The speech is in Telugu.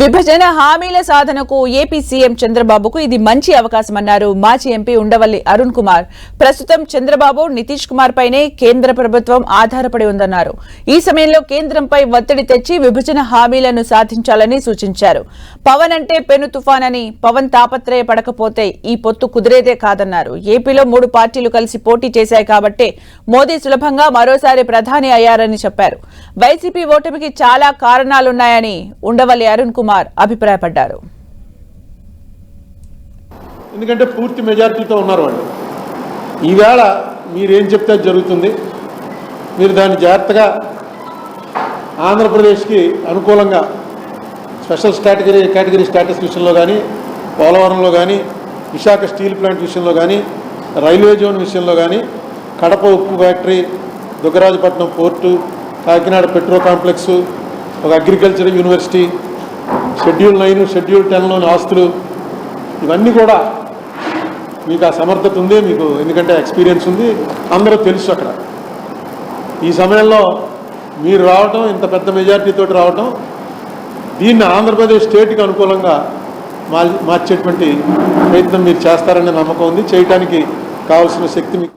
విభజన హామీల సాధనకు ఏపీ సీఎం చంద్రబాబుకు ఇది మంచి అవకాశమన్నారు మాజీ ఎంపీ ఉండవల్లి అరుణ్ కుమార్. ప్రస్తుతం చంద్రబాబు నితీష్ కుమార్ పైనే కేంద్ర ప్రభుత్వం ఆధారపడి ఉందన్నారు. ఈ సమయంలో కేంద్రంపై ఒత్తిడి తెచ్చి విభజన హామీలను సాధించాలని సూచించారు. పవన్ అంటే పెను తుఫాన్ అని పవన్ తాపత్రయపడకపోతే ఈ పొత్తు కుదిరేదే కాదన్నారు. ఏపీలో మూడు పార్టీలు కలిసి పోటీ చేశాయి కాబట్టే మోదీ సులభంగా మరోసారి ప్రధాని అయ్యారని చెప్పారు. వైసీపీ ఓటమికి చాలా కారణాలున్నాయని ఉండవల్లి అరుణ్ కుమార్ అభిప్రాయపడ్డారు. ఎందుకంటే పూర్తి మెజారిటీతో ఉన్నారు వాళ్ళు. ఈవేళ మీరేం చెప్తే జరుగుతుంది? మీరు దాన్ని జాగ్రత్తగా ఆంధ్రప్రదేశ్కి అనుకూలంగా స్పెషల్ స్టాటగిరీ కేటగిరీ స్టేటస్ విషయంలో కానీ పోలవరంలో కానీ విశాఖ స్టీల్ ప్లాంట్ విషయంలో కానీ రైల్వే జోన్ విషయంలో కానీ కడప ఉక్కు factory Dugarajapatnam port Kakinada petro complex ఒక agriculture university schedule nine schedule టెన్లోని ఆస్తులు ఇవన్నీ కూడా మీకు ఆ సమర్థత ఉంది మీకు ఎందుకంటే ఎక్స్పీరియన్స్ ఉంది అందరూ తెలుసు అక్కడ. ఈ సమయంలో మీరు రావటం ఇంత పెద్ద మెజార్టీతో రావటం దీన్ని ఆంధ్రప్రదేశ్ స్టేట్కి అనుకూలంగా మార్చేటువంటి ప్రయత్నం మీరు చేస్తారనే నమ్మకం ఉంది. చేయటానికి కావాల్సిన శక్తి మీకు